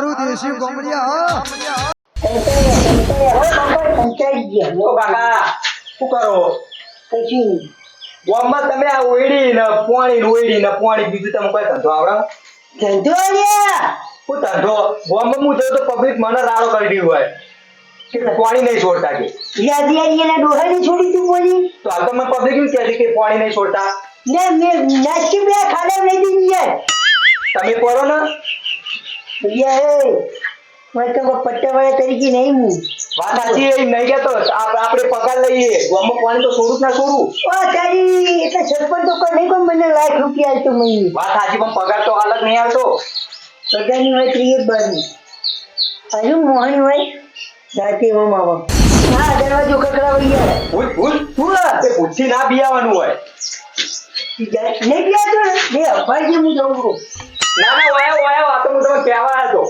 હારું દેશી ગોમડિયા ઓ કાકા શું કરો? ગામમાં તમે આ ઓયડી ને પોણી ઓયડી ને પોણી બીજું તમે કોઈ ધંધો આવડે? હું ધંધો? ગામમાં હું તો પબ્લિક મને રાડો કરી દીધું હોય. કે પાણી નહીં છોડતા કે. છોડી તું બોલી? તો આ તો મને પબ્લિક કે પાણી નહીં છોડતા. ને મેં બે ખાડા લઈ દીધી યાર. તમે કરો ને? યાર મેં તો પટ્ટા વાળા તરીકે નહીં હું. વાત સાચી એ નહીં કહેતો આપણે પગાર લઈએ. ગામમાં પાણી તો છોડું ના છોડું. ઓ તારી એટલે સરપંચ તો કોઈ નહીં કોઈ મને લાખ રૂપિયા આલતો મહિને વાત સાચી પણ પગાર તો હાલ નહીં આવતો. પગારની હોય ત્રીએ બારની હજુ મોહન હોય રાતે ઓમ આવો. હા દરવાજો ખખડાવી યાર. ભૂલ ભૂલ હું તે ના બિયાવાનું હોય. નહીં પીવાતો ને? બે અભાઈ છું ના ના વાયો વાયો આ તો હું તમે કહેવા હતો.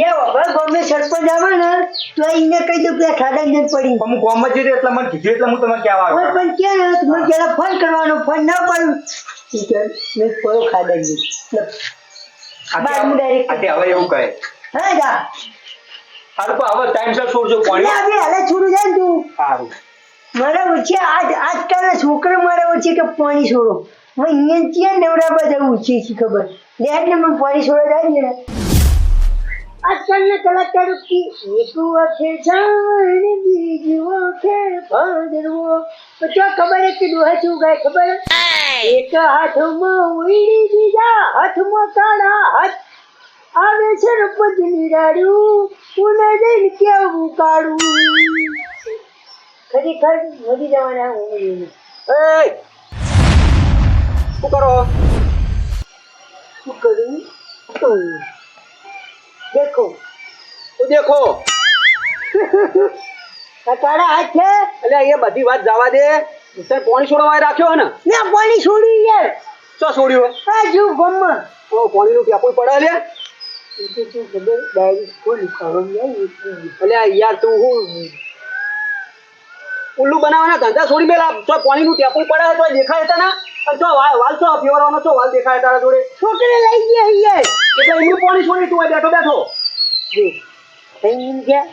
એ હવે ગમે સરપંચ આવે ને તો એને કહી દઉં કે ખાડા પડી. હું જઈ એટલે મને કીધું એટલે હું તમને કહેવા આવ્યો પણ કે ને પેલા ફોન કરવાનો ફોન ના પાડું. મેં પડો ખાડા આથી હવે એવું કહે. હા જા. હારું તો હવે ટાઈમસર છોડજો પાણી. આપણે હાલે છોડું જાય ને તું. સારું. મારા વચ્ચે આજ આજકાલના છોકરા મારે ઓછી કે પાણી છોડો. હવે અહીંયા ત્યાં નવરાબા જવું છે ખબર? લેટ ને મને પાણી છોડવા જાય ને. આજકાલના કલાકારો કી એક વખે જાણ બીજી વખે ભાદરવો તો ખબર કે દોહા શું ગાય ખબર? એક હાથમાં ઉઈડી બીજા હાથમાં કાળા હાથ. આવે છે રૂપજ નિરાડ્યું પુને જઈને કેવું કાઢું ખરેખર મરી જવાના હું. શું કરો? શું કરું તો દેખો. તું દેખો. આ કાળા હાથ છે? એટલે એ બધી વાત જવા દે. તે પાણી છોડવા રાખ્યો ને? ના પાણી છોડી યાર શું છોડ્યું આ જો ગમમાં. ઓ પાણીનું ટેપું પડે લે. એટલે તું ખબર? ડાયરી કોઈ ખાવાનું જાય એટલે યાર તું હું ઉલ્લુ બનાવવાના ધંધા છોડી મેલા. તો પાણીનું ટેપું પડે તો દેખાય હતા ના? અને તો વાલ તો ફેવરવાનો તો વાલ દેખાય તારા જોડે. છોકરે લઈ ગયા અહીંયા. એટલે એનું પાણી છોડી તું બેઠો બેઠો. થઈ ગયા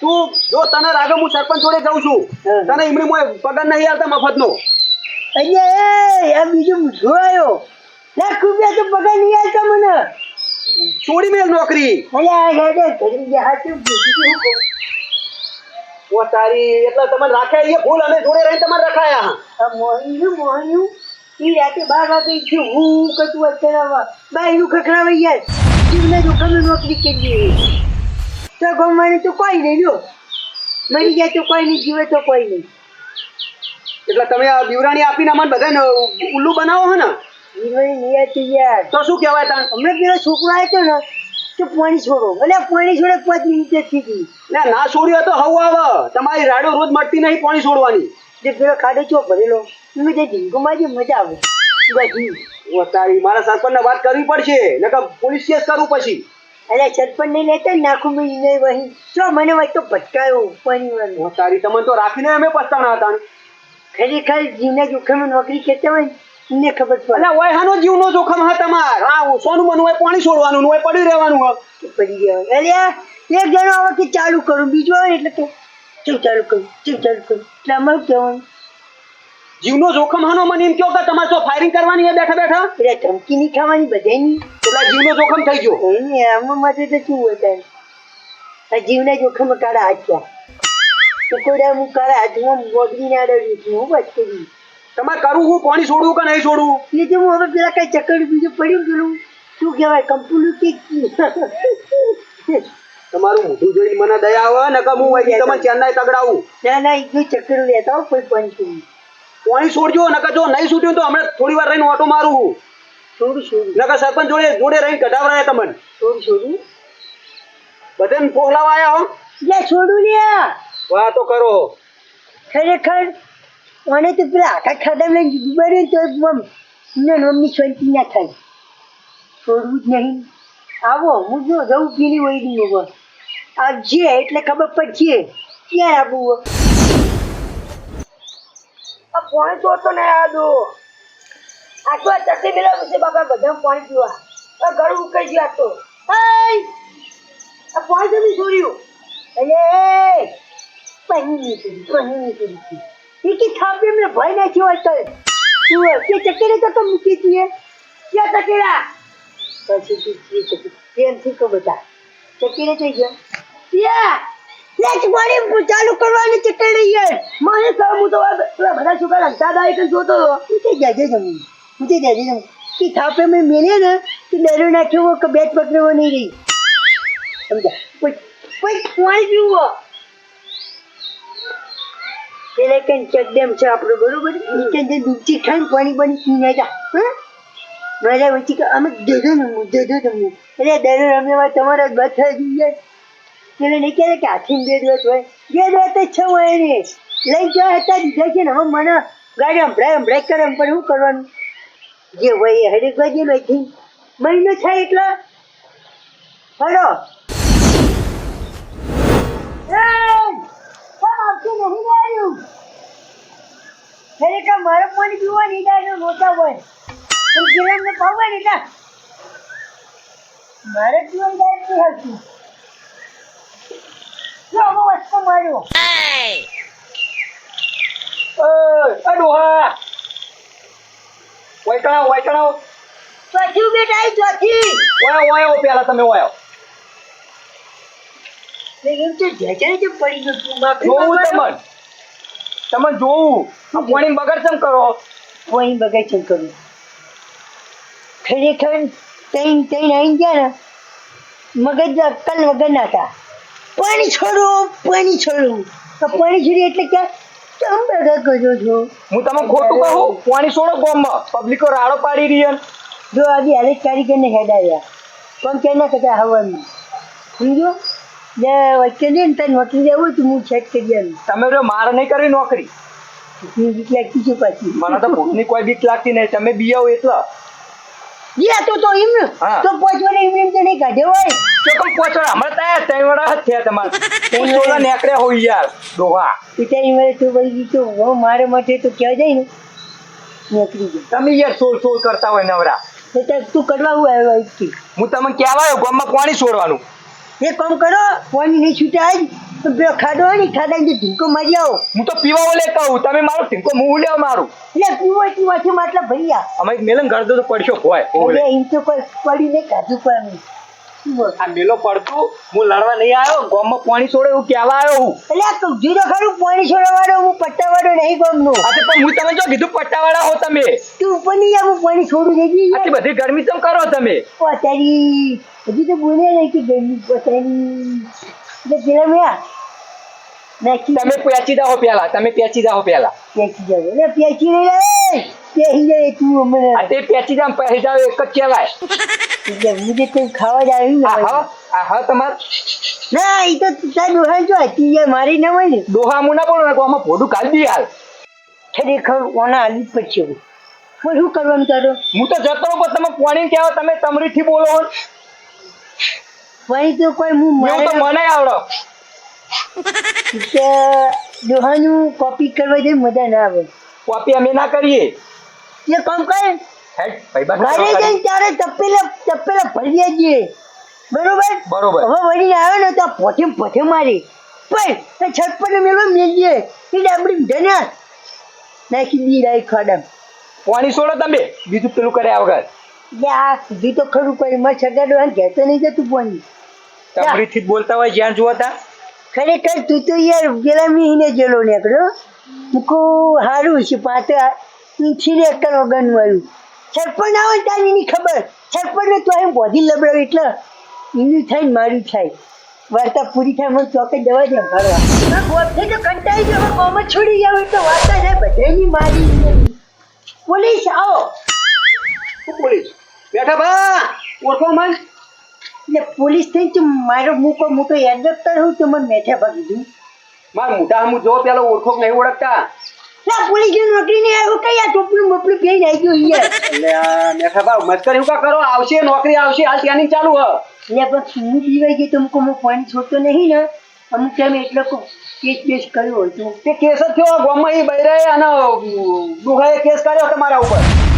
તું જો તને રાગે હું સરપંચ જોડે જઉં છું તને એમની મોય પગાર નહીં આવતા મફતનો. અહીંયા બીજું જોયો. લાખ રૂપિયા તો પગાર નહીં આવતા મને. છોડી મેલ નોકરી. અલે ઓ તારી એટલે તમે રાખ્યા એ ભૂલ અમે જોડે રહીને તમારે રખાયા આ મોહન્યું મોહન્યું ઈ રાતે બાર વાગે થયું હું કતું અત્યારે બાયનું ખખડાવાઈ યાર જીવને જોખમે નોકરી કરી તો ગમવાની તો કોઈ નહીં લ્યો. મરી જાય તો કોઈ નહીં જીવે તો કોઈ નહીં. એટલે તમે આ દીવરાણી આપીને અમને બધાને ઉલ્લુ બનાવો હે ને. યાર. તો શું કહેવાય તમે અમને પેલો છોકરો આવ્યો ને તો પાણી છોડો? એટલે પાણી છોડે પાંચ મિનિટે થઈ ગઈ. ના ના છોડ્યો તો હવ આવે. તમારી રાડો રોજ મળતી નહીં પાણી છોડવાની. જે પેલો ખાડો ચો ભરેલો? મેં તે ઢીંગોમાં જે મજા આવે. બધી. તારી મારા સરપંચને વાત કરવી પડશે. નકર પોલીસ કેસ કરું પછી. અરે સરપંચ નહીં લેતા નાખું મેં નહીં વહી. જો મને હોય તો ભટકાયો પાણી વાર તારી તમને તો રાખીને અમે પસ્તાણા હતા. ખરેખર જીવના જોખમે નોકરી કરતા હોય ને ખબર પડે. અલા ઓય હાનો જીવનો જોખમ હા તમાર. હા સોનું બનવું હોય પાણી છોડવાનું હોય પડી રહેવાનું હોય. પડી ગયા. અલ્યા એક જણો આવે કે ચાલુ કરું બીજું આવે એટલે કે ચલ ચાલુ કરું ચલ ચાલુ કરું. એટલે અમારું કહેવાનું? જીવનો જોખમ હાનો મને એમ કહો કે તમારે તો ફાયરિંગ કરવાની હોય બેઠા બેઠા? એટલે ધમકી નહીં ખાવાની બધાની એટલે જીવનો જોખમ થઈ ગયો. એ આમાં માટે તો શું હોય તારે? આ જીવના જોખમ કાઢા હાથ્યા તો કોઈ હું કાળા હાથમાં મોગરીને આડ્યો છું હું વાત કરી. તમારે કરવું હું પાણી છોડવું કે નહીં છોડવું? એટલે જો હું હવે પેલા કઈ ચક્કર બીજું પડ્યું પેલું શું કહેવાય કંપની કે તમારું મોઢું જોઈને મને દયા આવે નકર હું અહીંથી તમને ચેન્નાઈ તગડાવું. ના ના એ જો ચક્કર લેતા હો કોઈ પણ છું પાણી છોડજો નકર જો નહીં છૂટ્યું તો હમણાં થોડી વાર રહીને ઓટો મારું હું. થોડું છોડું. નકર સરપંચ જોડે જોડે રહીને કઢાવરાય તમને. છોડું છોડું. બધાને પોહલાવા આયા હો. લે છોડું લ્યા. વાતો કરો. ખરેખર મને તો પેલા આખા ખાડા લઈને ડૂબાડ્યો ને તો મમ્મી શાંતિ ના થાય. છોડવું જ નહીં. આવો, હું જો જવું પીલી હોય નહીં ઉપર આવજે એટલે ખબર પડશે ક્યાં આવવું આ પાણી તો ને આ દો. આટલું ચટી મેળવ્યું છે બાપા બધા પાણી પીવા. આ ઘર ઉકાઈ ગયું આટલું આ પાણી તમે છોડ્યું. અરે પાણી નહીં છોડ્યું, પાણી નહીં કે થાપે મેં ભય નાખ્યો હતો તું. કે ચકેડે તો તો મૂકી દીએ. ક્યાં ચકેડા? પછી તું કે ચકેડે પ્રેમથી કહો બધા? ચકેડે થઈ ગયો. ત્યાં લેટ પાણી ચાલુ કરવાની ચકેડે યાર મને કહું હું તો પેલા બધા છોકરા રમતા હતા એટલે જોતો ઉઠી જાજે જમું. મૂકી જાજે જમું. કે થાપે મેં મેલે ને, તો ડરો નાખ્યો કે બેટ પકડવો નહીં રહી સમજા પછી પછી પાણી પીવો પેલે કઈ ચકડેમ છે આપણું, બરોબર? નીચે જે ડૂબચી ખાઈને પાણી પાણી પી નાખ્યા હા? વચ્ચે કે અમે દડો રમવું દડો રમવું એટલે દડો રમ્યા તમારા જ વાત થઈ જાય પેલે નહીં કહે કે આથી બે દિવસ હોય. બે દિવસ જ છે હોય એને. લઈ જવા હતા, દીધા છે ને, હવે મને ગાડી હંભળાય હંભળાય કરે, એમ પણ શું કરવાનું? જે હોય એ હરેક બાજુ લઈ મહિનો થાય એટલે? હલો. ખરેખર મારો પાણી પીવા નહીં ડાયરો મોટા હોય. પણ કિરણને પાવે ને એટલે મારે પીવા ડાયરેક્ટ નહીં આવતું. જો હવે વસ્તુ માર્યો. અ વૈકણાવ વૈકણાવ ચોથી બેટા આવી ચોથી ઓયા ઓયા પેલા તમે ઓયા એમ તો જજે પડી ગયું તું. તમે જોવું. આ પાણી બગડ કરો? વહી બગાડ કરું? ખરેખર તૈન તૈન આવી ગયા ને મગજ અક્કલ વગર ના હતા પાણી છોડો પાણી છોડો. પાણી છોડી એટલે કે કેમ બગાડ કર્યો છો? હું તમે ખોટું કહું? પાણી છોડો ગોમમાં. પબ્લિકો રાડો પાડી રહી જો આજે હાલે કારીગરને હેડ આવ્યા પણ કે ના કહેતા હવાનું સમજો? જે વચ્ચે ને તને નોકરી જવું તો હું છેક કરી આવું તમે જો મારે નહીં કરી નોકરી. હું બીક લાગતી છે પાછી. મને તો ભૂખની કોઈ બીક લાગતી નહીં. તમે બીયાવો એટલે. યા તો તો એમ તો પહોંચવાને એમ એમ તો નહીં કાઢે હોય. તો કમ પહોંચો હમણાં તૈયાર ત્રણ વડા છે તમારે. સોલા નેકડે હોય યાર. દોહા. પિતાની મારે તો વળી તો હો મારે માટે તો ક્યાં જાય ને? નોકરી જાય. તમે યાર સોલ સોલ કરતા હોય નવરા. તો તું કરવા હું આવ્યો હું તમને કહેવાયો ગામમાં કોણી છોડવાનું. એક કામ કરો પાણી નહીં છૂટે આજ તો બે ખાડો હોય ને ખાડા જે ઢીંકો મારી આવો. હું તો પીવા ઓલે કહું તમે મારો ઢીંકો મું લેવા મારું. એટલે પીવો પીવા છે માટલા ભર્યા અમે મેલન ગળદો તો પડશો હોય એટલે એમ તો કોઈ પડી નહીં કાઢું પણ. આ મેલો પડતું હું લડવા નહીં આવ્યો ગામમાં પાણી છોડે એવું કહેવા આવ્યો હું. એટલે તો ખરું પાણી છોડવાવાળો હું પટ્ટાવાળો નહીં ગમનો. આ પણ હું તમે જો કીધું પટ્ટાવાળા હો તમે. તું ઉપર નહીં આવું પાણી છોડું નહીં આટલી બધી ગરમી તમે કરો તમે? પોતાની હજી તો બોલે નહીં કે પોતાની એટલે પેલા મેં તમે પેચી જાઓ પેલા તમે પેચી જાઓ પેલા પેચી જાવ એટલે પેચી રે પેચી જાય તું મને આ તે પેચી જાવ પહેરી જાવ એક જ કહેવાય એટલે હું જે કંઈ ખાવા જ આવ્યું આ હા આ હા તમાર ના એ તો તાર ડોહાન જો હતી યાર મારી ના હોય ને દોહા મું ના બોલો ને આમાં ભોડું કાઢી દી હાલ ખરેખર ઓના હાલી હવે. પણ શું કરવાનું તારો હું તો જતો પણ તમે પાણી કહેવા તમે તમરીથી બોલો હો. તો કોઈ હું એવું તો મને આવડો. કે ડોહાનું કોપી કરવા જઈ મજા ના આવે. કોપી અમે ના કરીએ. એ કામ કરે. ઘરે જઈને ત્યારે તપેલા તપેલા ભરી જઈએ બરોબર? બરોબર. હવે વળી આવે ને તો પોઠે પોઠે મારી. પણ છત પર મેળવા મેલીએ એ ડાબડી ધન્યા નાખી દી રાઈ ખાડા પાણી છોડો તમે. બીજું પેલું કર્યા વગર આ સુધી તો ખરું કોઈ માં છગાડો આ ઘેતો નહીં જતું પાણી. તમરીથી બોલતા હોય જ્યાં જુઓ તા. ખરેખર તું તો યાર પેલા મીને જેલો નીકળ્યો. મૂકો સારું છે પાતે ઈંચી એકલ વગરનું આવ્યું. સરપંચ આવે ને તારી એની ખબર. સરપંચને તો એમ બોધી લબડાવ એટલે એનું થાય ને મારું થાય. વાર્તા પૂરી થાય મને ચોકે જવા દે ભરવા ગોઠે તો કંટાળી ગયો કોમ છોડી જાવ તો વાર્તા જાય બધાની મારી પોલીસ આવો. પોલીસ? બેઠા ભા ઓળખો મન એટલે પોલીસ થઈ તો મારો મૂકો મોટો એડપ્ટર હું તો મને મેઠા ભાગી દઉં? માર મોટા હમું જો પેલો ઓળખો નહીં ઓળખતા? ના પોલીસની નોકરી નહીં આવ્યો કઈ આ ટોપલું બપલું પહેરી જાય ગયું યાર એટલે મેઠા બા મસ્કરી હું કા કરો આવશે નોકરી આવશે હાલ ત્યાંની ચાલુ હ. એટલે પણ હું પીવાઈ ગઈ તો હું પાણી છોડતો નહીં ને. અમુક ટાઈમે એટલે કેસ બેસ કર્યો હતો. તે કેસ જ થયો ગામમાં એ બૈરાએ અને દુહાએ કેસ કર્યો તમારા ઉપર.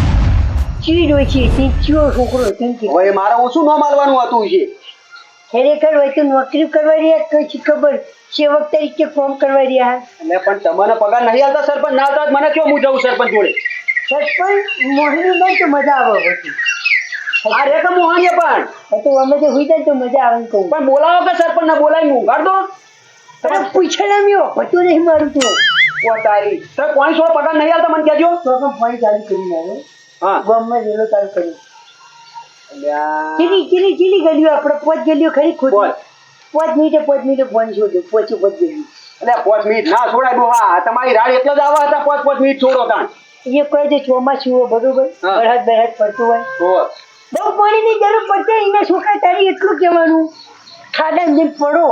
ચીડ છે તે ચિયો છોકરો તેમ હવે મારે ઓછું ન માલવાનું હતું છે. ખરેખર હોય તો નોકરી કરવા રહ્યા કઈ છે ખબર? સેવક તરીકે ફોર્મ કરવા રહ્યા? અને પણ તમને પગાર નહીં આવતા સરપંચ ના આવતા મને કેમ હું જાઉં સરપંચ જોડે? સરપંચ મોહની નહીં તો મજા આવે પછી આ રે તો મોહની પણ. હા તો અમે તો હુઈ જાય તો મજા આવે કહું. પણ બોલાવો કે સરપંચ ને બોલાવીને ઊંઘાડ દો. તમે પૂછે ને મ્યો નહીં મારું તો. તારી તો પોણી સો પગાર નહીં આવતા મને કહેજો. તો પણ ફોન ચાલુ કરી આવ્યો હા. ગામમાં જેલો ચાલુ કર્યું ચીલી ચીલી ચીલી ગલ્યો આપણે પોચ ગલ્યો ખરી? ખોટી? પોચ. પાંચ મિનિટે પોચ મિનિટે ફોન છોડ્યો પોચું પોચ ગલ્યું અલ્યા પોચ મિનિટ ના છોડાય ડોહા તમારી રાડ એટલે જ આવા હતા. પોચ પોચ મિનિટ છોડો તાણ. એ કહે છે ચોમાસું હોય બરોબર. બરહાદ બરહાદ પડતું હોય. બહુ પાણીની જરૂર પડશે એના છોકરા તારી એટલું કહેવાનું. ખાડા જેમ પડો.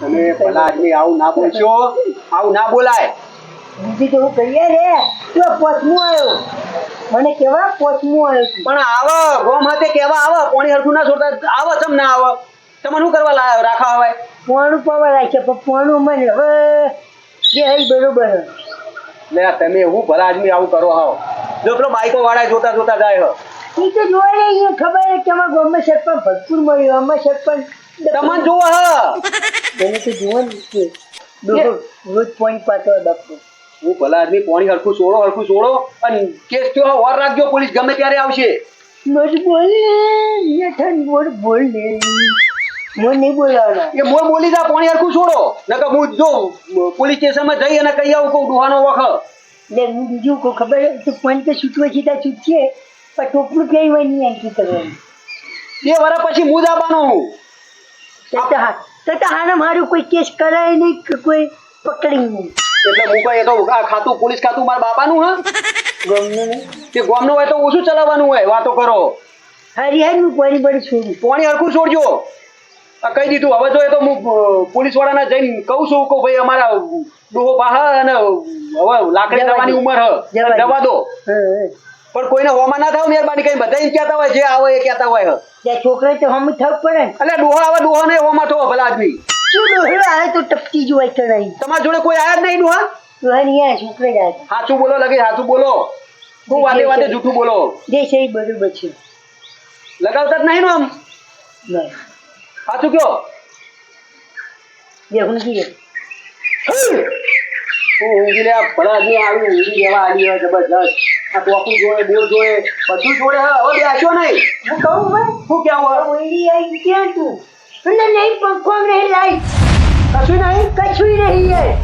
તમે ભલા આદમી આવું ના બોલશો. આવું ના બોલાય. બીજું તો હું કહીએ રે તો પોચમું આવ્યો. મને કેવા પોચમું આવ્યો પણ આવો ગોમ હાથે કેવા આવો? પોણી હરખું ના છોડતા આવો તમ ના આવો? તમે શું કરવા લાવ્યો રાખા હોય પોણું પવા રાખે પણ પોણું મને હવે જે હઈ બરોબર. લે તમે હું ભલા આદમી આવું કરો હાવ. જો પેલો બાઈકો વાળા જોતા જોતા જાય હો. ઈ તો જોવા ને અહીંયા ખબર હે કે અમારા ગામમાં સરપંચ ભરપૂર મળ્યો અમારા સરપંચ તમને જોવા હ. તમે તો જુઓ ને રોજ પોઈન્ટ પાછળ બાપુ હું ભલા આદમી પોણી હરખું છોડો હરખું છોડો. અને કેસ થયો વાર રાખજો પોલીસ ગમે ત્યારે આવશે. મત બોલ ને યથન બોલ બોલ ને મને નહીં બોલાવના. એ મોર બોલી જા પોણી હરખું છોડો. નકર હું જો પોલીસ સ્ટેશનમાં જઈ અને કહી આવું કહું ડુહાનો વખ એટલે હું બીજું કહું ખબર? તો પોઈન્ટ તો છૂટવા સીધા છૂટશે પણ ટોપલું ક્યાંય નહીં એન્ટ્રી કરવાની. એ વરા પછી હું જ આવવાનો હું. તો તો હા તો તો હાને મારું કોઈ કેસ કરાય નહીં કોઈ પકડી નહીં. એટલે કહી એ તો આ ખાતું પોલીસ ખાતું મારા બાપાનું હા? ગમનું કે ગામનું હોય તો ઓછું ચલાવવાનું હોય વાતો કરો. હારી હારી હું પોણી પડી છું પોણી હરખું છોડજો. આ કહી દીધું. હવે તો એ તો હું પોલીસ વાળાને જઈને કહું છું કે ભાઈ અમારા ડોહો બહાર અને હવે લાકડી જવા જવાની. ઉંમર હ. જવા દો. પણ કોઈને હોમાં ના થાવ મહેરબાની કઈ બધા કહેતા હોય જે આવે એ કહેતા હોય. છોકરા તો હમ થવું પડે એટલે ડોહા આવે ડોહા ને હોમાં થો ભલા આદમી. શું ડોહરો આવે તો ટપકી જોવાય નહીં તમારા જોડે કોઈ આયા જ નહીં ડોહા ડોહાની આ છોકરા જ આવે સાચું બોલો લગે સાચું બોલો. હું વાતે વાતે જૂઠું બોલો. જે છે એ બરોબર છે. લગાવતા જ નહીં ને આમ? નહીં સાચું કયો? ઊંઘી રે. હું ઊંઘી લે ભલા જે આવી ઊંઘી લેવા આવી હોય જબરજસ્ત. આ ટોપી જોડે બોલ જોડે બધું જોડે. હવે બેસ્યો નહીં. હું કહું ભાઈ શું ક્યાં હવે? ઓયડી આઈ ક્યાં તું? અને નહીં પંખો નહીં લાઈ કશું નહીં? કશું નહીં જાય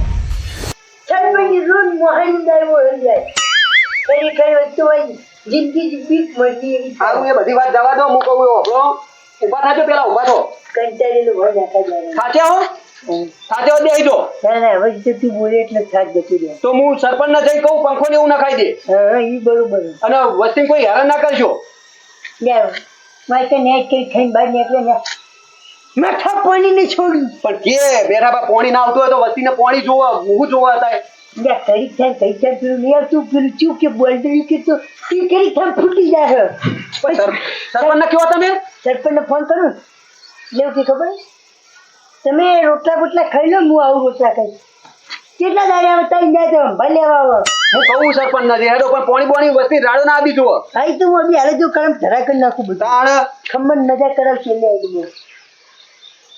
સરપંચ રોજ મોહન દાવો હઈ જાય કઈ કઈ વસ્તુ હોય જિંદગી જ બીક મળતી એવી સારું એ બધી વાત જવા દો હું કહું આપણો ઊભા થાજો પેલા ઊભા થો કંટાળેલું હોય નાખા જાય. સાચે હો? સાચે હો બેસી જો. ના ના હવે જે તું બોલે એટલે સાથ જતી રહે. તો હું સરપંચ ને જઈ કહું પંખો ને એવું નખાઈ દે. હા એ બરોબર. અને વસ્તી કોઈ હેરાન ના કરશો. લે મારે તો નેટ કરી ખાઈને બહાર નીકળે ને. માથા પાણી ને છોડ્યું પણ કે બેઠા બા પાણી ના આવતું હોય તો વસ્તીને પાણી જોવા હું જોવા થાય? લે કરી થાય કઈ થાય પેલું નહીં આવતું પેલું ચૂપ કે બોલડી કે તો? તી કરી થાય ફૂટી જાય સરપંચ ને કહો તમે? સરપંચને ફોન કરું. લેવું કે ખબર? તમે રોટલા બોટલા ખાઈ લો હું આવું રોટલા ખાઈ. કેટલા દાડે આવે તઈ જાય તો ભલે લેવા આવો. હું કહું સરપંચ નથી હેડો પણ પોણી પોણી વસ્તી રાડો ના આપી જુઓ. આઈ તો હું અભી હાલે જો કરમ ધરા કરી નાખું બધું. ખમણ મજા કરાવ છે લે.